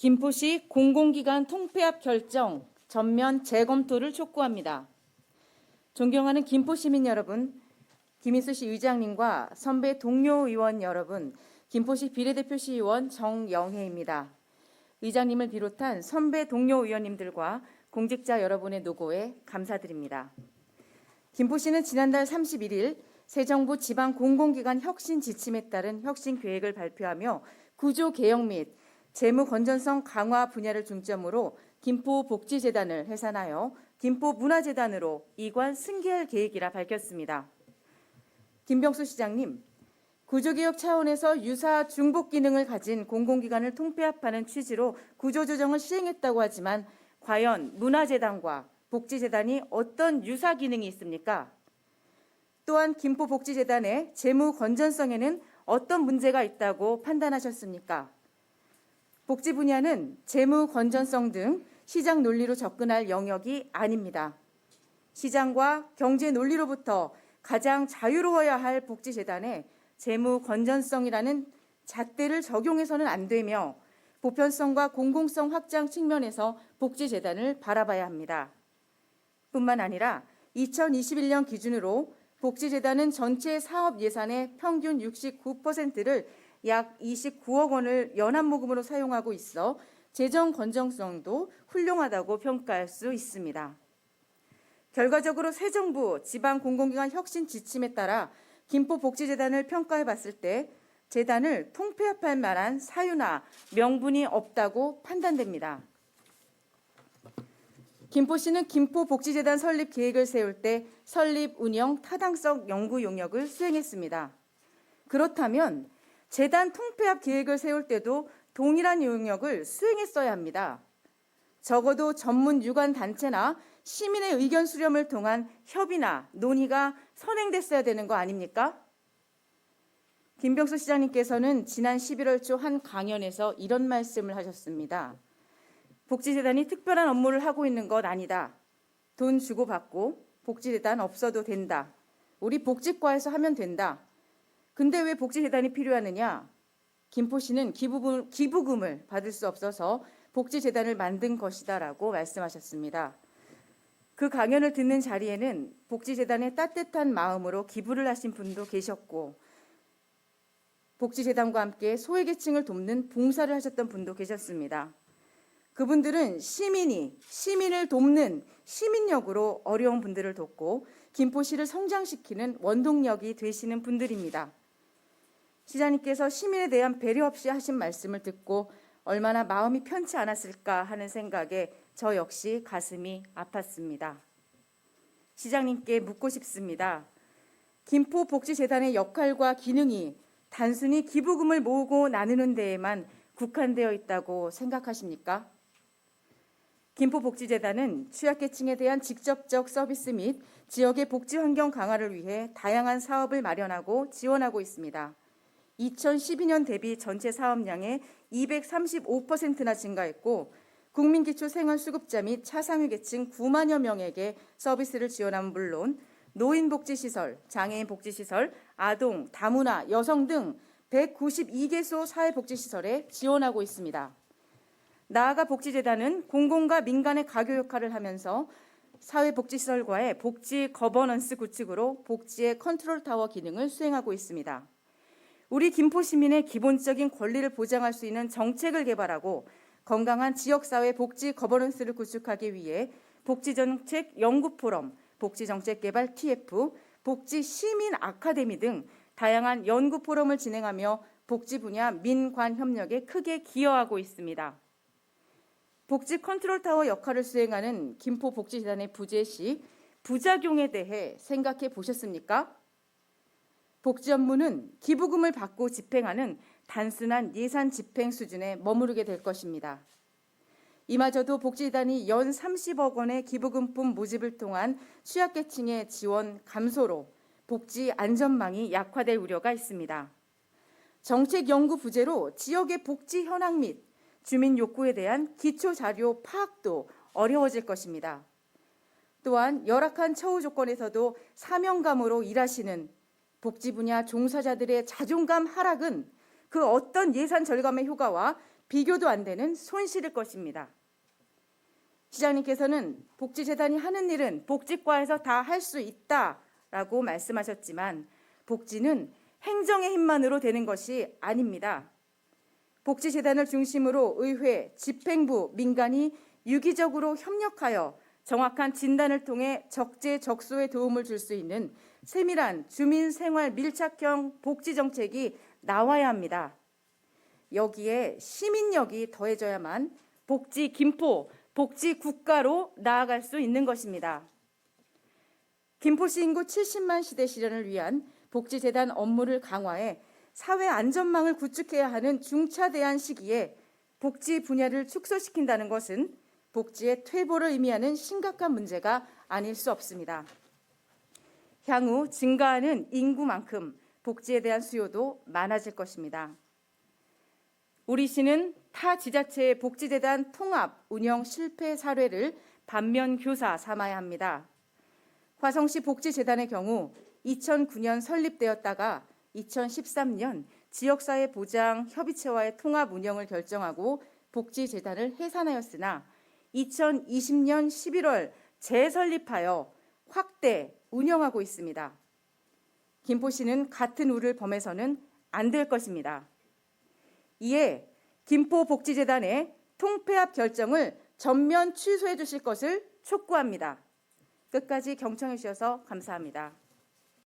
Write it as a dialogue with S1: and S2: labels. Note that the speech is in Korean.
S1: 김포시 공공기관 통폐합 결정 전면 재검토를 촉구합니다. 존경하는 김포 시민 여러분, 김인수 시 의장님과 선배 동료 의원 여러분, 김포시 비례대표 시의원 정영혜입니다. 의장님을 비롯한 선배 동료 의원님들과 공직자 여러분의 노고에 감사드립니다. 김포시는 지난달 31일 새 정부 지방 공공기관 혁신 지침에 따른 혁신 계획을 발표하며 구조 개혁 및 재무 건전성 강화 분야를 중점으로 김포 복지재단을 해산하여 김포 문화재단으로 이관 승계할 계획이라 밝혔습니다. 김병수 시장님, 구조개혁 차원에서 유사 중복 기능을 가진 공공기관을 통폐합하는 취지로 구조조정을 시행했다고 하지만 과연 문화재단과 복지재단이 어떤 유사 기능이 있습니까? 또한 김포복지재단의 재무 건전성에는 어떤 문제가 있다고 판단하셨습니까? 복지 분야는 재무 건전성 등 시장 논리로 접근할 영역이 아닙니다. 시장과 경제 논리로부터 가장 자유로워야 할 복지재단에 재무 건전성이라는 잣대를 적용해서는 안 되며 보편성과 공공성 확장 측면에서 복지재단을 바라봐야 합니다. 뿐만 아니라 2021년 기준으로 복지재단은 전체 사업 예산의 평균 69%를 약 29억 원을 연합 모금으로 사용하고 있어 재정 건정성도 훌륭하다고 평가할 수 있습니다. 결과적으로 새 정부 지방 공공기관 혁신 지침에 따라 김포 복지재단을 평가해 봤을 때 재단을 통폐합할 만한 사유나 명분이 없다고 판단됩니다. 김포시는 김포복지재단 설립 계획을 세울 때 설립 운영 타당성 연구 용역을 수행했습니다. 그렇다면 재단 통폐합 계획을 세울 때도 동일한 용역을 수행했어야 합니다. 적어도 전문 유관 단체나 시민의 의견 수렴을 통한 협의나 논의가 선행됐어야 되는 거 아닙니까? 김병수 시장님께서는 지난 11월 초 한 강연에서 이런 말씀을 하셨습니다. 복지재단이 특별한 업무를 하고 있는 것 아니다. 돈 주고 받고 복지재단 없어도 된다. 우리 복지과에서 하면 된다. 근데 왜 복지재단이 필요하느냐? 김포시는 기부금, 기부금을 받을 수 없어서 복지재단을 만든 것이다라고 말씀하셨습니다. 그 강연을 듣는 자리에는 복지재단의 따뜻한 마음으로 기부를 하신 분도 계셨고, 복지재단과 함께 소외계층을 돕는 봉사를 하셨던 분도 계셨습니다. 그분들은 시민이 시민을 돕는 시민력으로 어려운 분들을 돕고 김포시를 성장시키는 원동력이 되시는 분들입니다. 시장님께서 시민에 대한 배려 없이 하신 말씀을 듣고 얼마나 마음이 편치 않았을까 하는 생각에 저 역시 가슴이 아팠습니다. 시장님께 묻고 싶습니다. 김포복지재단의 역할과 기능이 단순히 기부금을 모으고 나누는 데에만 국한되어 있다고 생각하십니까? 김포복지재단은 취약계층에 대한 직접적 서비스 및 지역의 복지 환경 강화를 위해 다양한 사업을 마련하고 지원하고 있습니다. 2012년 대비 전체 사업량의 235%나 증가했고 국민기초생활수급자 및 차상위 계층 9만여 명에게 서비스를 지원함은 물론 노인복지시설, 장애인복지시설, 아동, 다문화, 여성 등 192개소 사회복지시설에 지원하고 있습니다. 나아가 복지재단은 공공과 민간의 가교 역할을 하면서 사회복지시설과의 복지 거버넌스 구축으로 복지의 컨트롤 타워 기능을 수행하고 있습니다. 우리 김포 시민의 기본적인 권리를 보장할 수 있는 정책을 개발하고 건강한 지역사회 복지 거버넌스를 구축하기 위해 복지정책 연구포럼, 복지정책개발 TF, 복지시민 아카데미 등 다양한 연구 포럼을 진행하며 복지 분야 민관 협력에 크게 기여하고 있습니다. 복지 컨트롤 타워 역할을 수행하는 김포 복지재단의 부재 시 부작용에 대해 생각해 보셨습니까? 복지 업무는 기부금을 받고 집행하는 단순한 예산 집행 수준에 머무르게 될 것입니다. 이마저도 복지재단이 연 30억 원의 기부금품 모집을 통한 취약계층의 지원 감소로 복지 안전망이 약화될 우려가 있습니다. 정책 연구 부재로 지역의 복지 현황 및 주민 욕구에 대한 기초 자료 파악도 어려워질 것입니다. 또한 열악한 처우 조건에서도 사명감으로 일하시는 복지 분야 종사자들의 자존감 하락은 그 어떤 예산 절감의 효과와 비교도 안 되는 손실일 것입니다. 시장님께서는 복지재단이 하는 일은 복지과에서 다 할 수 있다라고 말씀하셨지만 복지는 행정의 힘만으로 되는 것이 아닙니다. 복지재단을 중심으로 의회, 집행부, 민간이 유기적으로 협력하여 정확한 진단을 통해 적재적소에 도움을 줄 수 있는 세밀한 주민 생활 밀착형 복지 정책이 나와야 합니다. 여기에 시민력이 더해져야만 복지 김포, 복지 국가로 나아갈 수 있는 것입니다. 김포시 인구 70만 시대 실현을 위한 복지재단 업무를 강화해 사회 안전망을 구축해야 하는 중차대한 시기에 복지 분야를 축소시킨다는 것은 복지의 퇴보를 의미하는 심각한 문제가 아닐 수 없습니다. 향후 증가하는 인구만큼 복지에 대한 수요도 많아질 것입니다. 우리 시는 타 지자체의 복지재단 통합 운영 실패 사례를 반면 교사 삼아야 합니다. 화성시 복지재단의 경우 2009년 설립되었다가 2013년 지역사회 보장 협의체와의 통합 운영을 결정하고 복지재단을 해산하였으나 2020년 11월 재설립하여 확대 운영하고 있습니다. 김포시는 같은 우를 범해서는 안 될 것입니다. 이에 김포복지재단의 통폐합 결정을 전면 취소해 주실 것을 촉구합니다. 끝까지 경청해 주셔서 감사합니다.